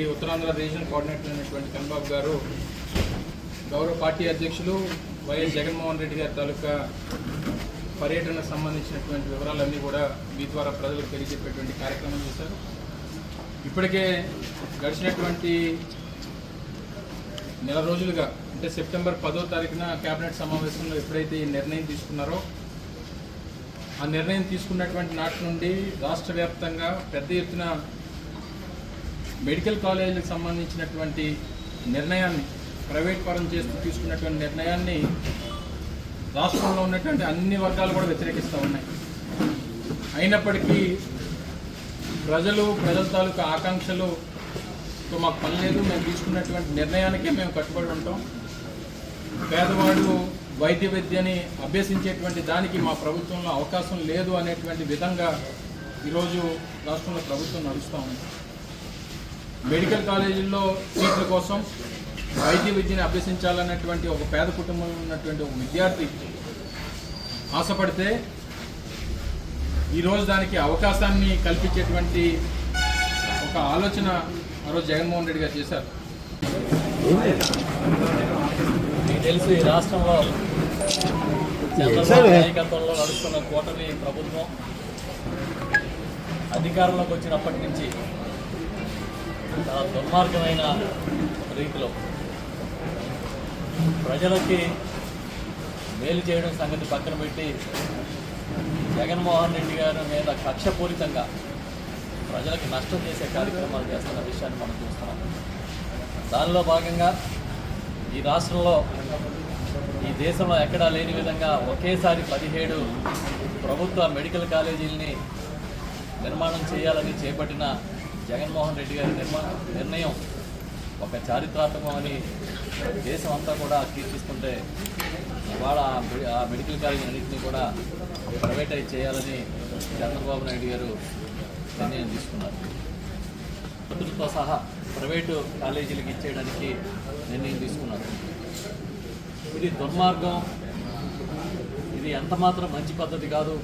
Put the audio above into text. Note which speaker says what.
Speaker 1: ఈ Uttarandhra regional coordinator అయినటువంటి కన్బాబు గారు గౌరవ పార్టీ అధ్యక్షులు వైఎస్ జగన్మోహన్ రెడ్డి గారి తాలూకా పర్యటనకు సంబంధించినటువంటి వివరాలన్నీ కూడా మీ ద్వారా ప్రజలకు తెలియజెప్పేటువంటి కార్యక్రమం చేశారు. ఇప్పటికే గడిచినటువంటి నెల రోజులుగా అంటే సెప్టెంబర్ పదో తారీఖున కేబినెట్ సమావేశంలో ఎప్పుడైతే ఈ నిర్ణయం తీసుకున్నారో ఆ నిర్ణయం తీసుకున్నటువంటి నాటి నుండి రాష్ట్ర వ్యాప్తంగా పెద్ద ఎత్తున మెడికల్ కాలేజీలకు సంబంధించినటువంటి నిర్ణయాన్ని ప్రైవేట్ పరం చేస్తూ తీసుకున్నటువంటి నిర్ణయాన్ని రాష్ట్రంలో ఉన్నటువంటి అన్ని వర్గాలు కూడా వ్యతిరేకిస్తూ ఉన్నాయి. అయినప్పటికీ ప్రజలు ప్రజల తాలూకా ఆకాంక్షలు మాకు పని లేదు. మేము తీసుకున్నటువంటి నిర్ణయానికే మేము కట్టుబడి ఉంటాం. పేదవాడు వైద్య విద్యని అభ్యసించేటువంటి దానికి మా ప్రభుత్వంలో అవకాశం లేదు అనేటువంటి విధంగా ఈరోజు రాష్ట్రంలో ప్రభుత్వం నడుస్తూ ఉంది. మెడికల్ కాలేజీల్లో సీట్ల కోసం వైద్య విద్యని అభ్యసించాలన్నటువంటి ఒక పేద కుటుంబంలో ఉన్నటువంటి ఒక విద్యార్థి ఆశపడితే ఈరోజు దానికి అవకాశాన్ని కల్పించేటువంటి ఒక ఆలోచన ఆ రోజు జగన్మోహన్ రెడ్డి గారు చేశారు.
Speaker 2: మీకు తెలుసు ఈ రాష్ట్రంలో చంద్రబాబు నాయకత్వంలో నడుస్తున్న కూటమి ప్రభుత్వం అధికారంలోకి వచ్చినప్పటి నుంచి చాలా దుర్మార్గమైన రీతిలో ప్రజలకి మేలు చేయడం సంగతి పక్కన పెట్టి జగన్మోహన్ రెడ్డి గారి మీద కక్షపూరితంగా ప్రజలకు నష్టం చేసే కార్యక్రమాలు చేస్తున్న విషయాన్ని మనం చూస్తున్నాం. దానిలో భాగంగా ఈ రాష్ట్రంలో ఈ దేశంలో ఎక్కడా లేని విధంగా ఒకేసారి పదిహేడు ప్రభుత్వ మెడికల్ కాలేజీలని నిర్మాణం చేయాలని చేపట్టిన జగన్మోహన్ రెడ్డి గారి నిర్ణయం ఒక చారిత్రాత్మకమని దేశం అంతా కూడా కీర్తిస్తుంటే ఇవాళ ఆ మెడికల్ కాలేజీ అన్నింటినీ కూడా ప్రైవేటైజ్ చేయాలని చంద్రబాబు నాయుడు గారు నిర్ణయం తీసుకున్నారు. మంత్రులతో సహా ప్రైవేటు కాలేజీలకు ఇచ్చేయడానికి నిర్ణయం తీసుకున్నారు. ఇది దుర్మార్గం. ఇది ఎంత మాత్రం మంచి పద్ధతి కాదు.